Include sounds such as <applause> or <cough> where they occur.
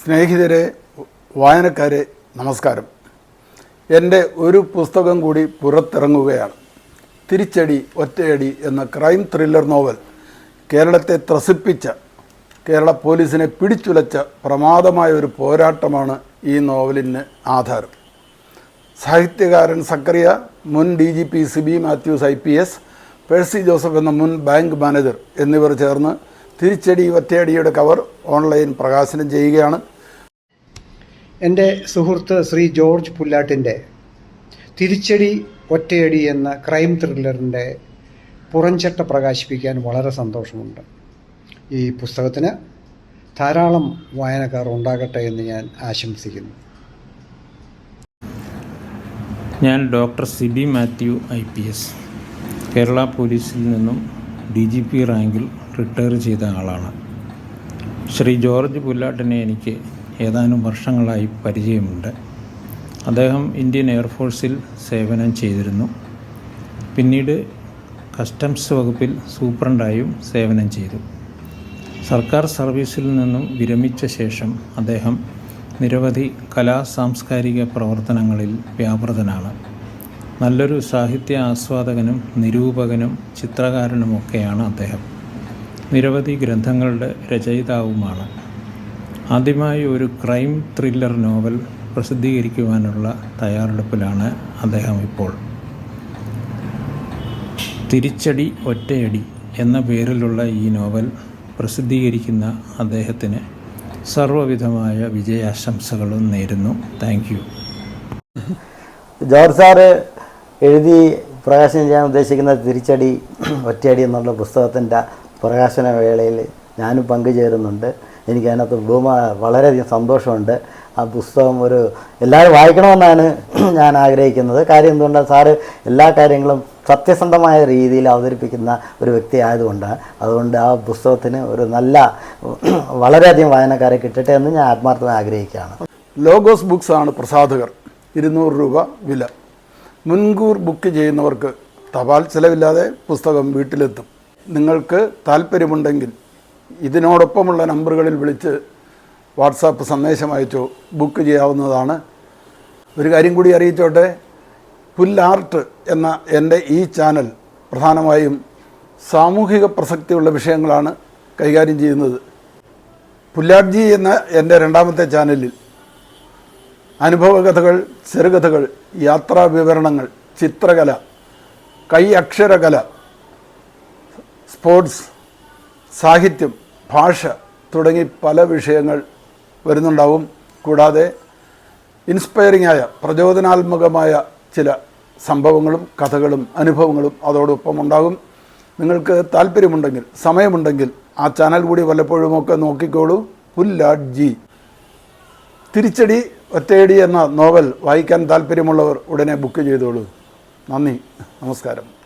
സ്നേഹിതരെ വായനക്കാരെ നമസ്കാരം. എന്റെ ഒരു പുസ്തകം കൂടി പുറത്തിറങ്ങുകയാണ്. തിരിച്ചടി ഒറ്റയടി എന്ന ക്രൈം ത്രില്ലർ നോവൽ കേരളത്തെ ത്രസിപ്പിച്ച കേരള പോലീസിനെ പിടിച്ചുലച്ച പ്രമാദമായ ഒരു പോരാട്ടമാണ് ഈ നോവലിന് ആധാരം. സാഹിത്യകാരൻ സക്കറിയ മുൻ D G P Sibi Mathews I P S Percy Joseph എന്ന മുൻ ബാങ്ക് മാനേജർ എന്നിവർ ചേർന്ന് തിരിച്ചടി ഒറ്റയടിയുടെ കവർ ഓൺലൈൻ പ്രകാശനം ചെയ്യുകയാണ്. എന്റെ സുഹൃത്ത് ശ്രീ ജോർജ് പുല്ലാട്ടിന്റെ തിരിച്ചടി ഒറ്റയടി എന്ന ക്രൈം ത്രില്ലറിന്റെ പുറംചട്ട പ്രകാശിപ്പിക്കാൻ വളരെ സന്തോഷമുണ്ട്. ഈ പുസ്തകത്തിന് ധാരാളം വായനക്കാർ ഉണ്ടാകട്ടെ എന്ന് ഞാൻ ആശംസിക്കുന്നു. ഞാൻ doctor Sibi Mathew I P S. Kerala പോലീസിൽ നിന്നും ഡി ജി പി റാങ്കിൽ റിട്ടയർ ചെയ്ത ആളാണ്. ശ്രീ ജോർജ് പുല്ലാട്ടിനെ എനിക്ക് ഏതാനും വർഷങ്ങളായി പരിചയമുണ്ട്. അദ്ദേഹം ഇന്ത്യൻ എയർഫോഴ്സിൽ സേവനം ചെയ്തിരുന്നു. പിന്നീട് കസ്റ്റംസ് വകുപ്പിൽ സൂപ്രണ്ടായും സേവനം ചെയ്തു. സർക്കാർ സർവീസിൽ നിന്നും വിരമിച്ച ശേഷം അദ്ദേഹം നിരവധി കലാ സാംസ്കാരിക പ്രവർത്തനങ്ങളിൽ വ്യാപൃതനാണ്. നല്ലൊരു സാഹിത്യ ആസ്വാദകനും നിരൂപകനും ചിത്രകാരനുമൊക്കെയാണ് അദ്ദേഹം. നിരവധി ഗ്രന്ഥങ്ങളുടെ രചയിതാവുമാണ്. ആദ്യമായി ഒരു ക്രൈം ത്രില്ലർ നോവൽ പ്രസിദ്ധീകരിക്കുവാനുള്ള തയ്യാറെടുപ്പിലാണ് അദ്ദേഹം ഇപ്പോൾ. തിരിച്ചടി ഒറ്റയടി എന്ന പേരിലുള്ള ഈ നോവൽ പ്രസിദ്ധീകരിക്കുന്ന അദ്ദേഹത്തിന് സർവവിധമായ വിജയാശംസകളും നേരുന്നു. Thank you. ജോർജ് സാറ് എഴുതി പ്രകാശനം ചെയ്യാൻ ഉദ്ദേശിക്കുന്ന തിരിച്ചടി ഒറ്റയടി എന്നുള്ള പുസ്തകത്തിന്റെ പ്രകാശന വേളയിൽ ഞാനും പങ്കുചേരുന്നുണ്ട്. എനിക്ക് അതിനകത്ത് ഭൂമ വളരെയധികം സന്തോഷമുണ്ട്. ആ പുസ്തകം ഒരു എല്ലാവരും വായിക്കണമെന്നാണ് <clears throat> ഞാൻ ആഗ്രഹിക്കുന്നത്. കാര്യം എന്തുകൊണ്ടാണ് സാറ് എല്ലാ കാര്യങ്ങളും സത്യസന്ധമായ രീതിയിൽ അവതരിപ്പിക്കുന്ന ഒരു വ്യക്തി ആയതുകൊണ്ടാണ്. അതുകൊണ്ട് ആ പുസ്തകത്തിന് ഒരു നല്ല <clears throat> വളരെയധികം വായനക്കാരെ കിട്ടട്ടെ എന്ന് ഞാൻ ആത്മാർത്ഥമായി ആഗ്രഹിക്കുകയാണ്. ലോഗോസ് ബുക്സ് ആണ് പ്രസാധകർ. ഇരുന്നൂറ് രൂപ വില. മുൻകൂർ ബുക്ക് ചെയ്യുന്നവർക്ക് തപാൽ ചിലവില്ലാതെ പുസ്തകം വീട്ടിലെത്തും. നിങ്ങൾക്ക് താല്പര്യമുണ്ടെങ്കിൽ ഇതിനോടൊപ്പമുള്ള നമ്പറുകളിൽ വിളിച്ച് വാട്സാപ്പ് സന്ദേശം അയച്ചോ ബുക്ക് ചെയ്യാവുന്നതാണ്. ഒരു കാര്യം കൂടി അറിയിച്ചോട്ടെ. പുല്ലാർട്ട് എന്ന എന്റെ ഈ ചാനൽ പ്രധാനമായും സാമൂഹിക പ്രസക്തിയുള്ള വിഷയങ്ങളാണ് കൈകാര്യം ചെയ്യുന്നത്. പുല്ലാർജി എന്ന എന്റെ രണ്ടാമത്തെ ചാനലിൽ അനുഭവകഥകൾ ചെറുകഥകൾ യാത്രാ വിവരണങ്ങൾ ചിത്രകല കൈ അക്ഷരകല സ്പോർട്സ് സാഹിത്യം ഭാഷ തുടങ്ങി പല വിഷയങ്ങൾ വരുന്നുണ്ടാവും. കൂടാതെ ഇൻസ്പയറിംഗ് ആയ പ്രചോദനാത്മകമായ ചില സംഭവങ്ങളും കഥകളും അനുഭവങ്ങളും അതോടൊപ്പം ഉണ്ടാകും. നിങ്ങൾക്ക് താല്പര്യമുണ്ടെങ്കിൽ സമയമുണ്ടെങ്കിൽ ആ ചാനൽ കൂടി വല്ലപ്പോഴുമൊക്കെ നോക്കിക്കോളൂ. പുല്ലാഡ് ജി തിരിച്ചടി ഒറ്റയടി എന്ന നോവൽ വായിക്കാൻ താല്പര്യമുള്ളവർ ഉടനെ ബുക്ക് ചെയ്തോളൂ. നന്ദി. നമസ്കാരം.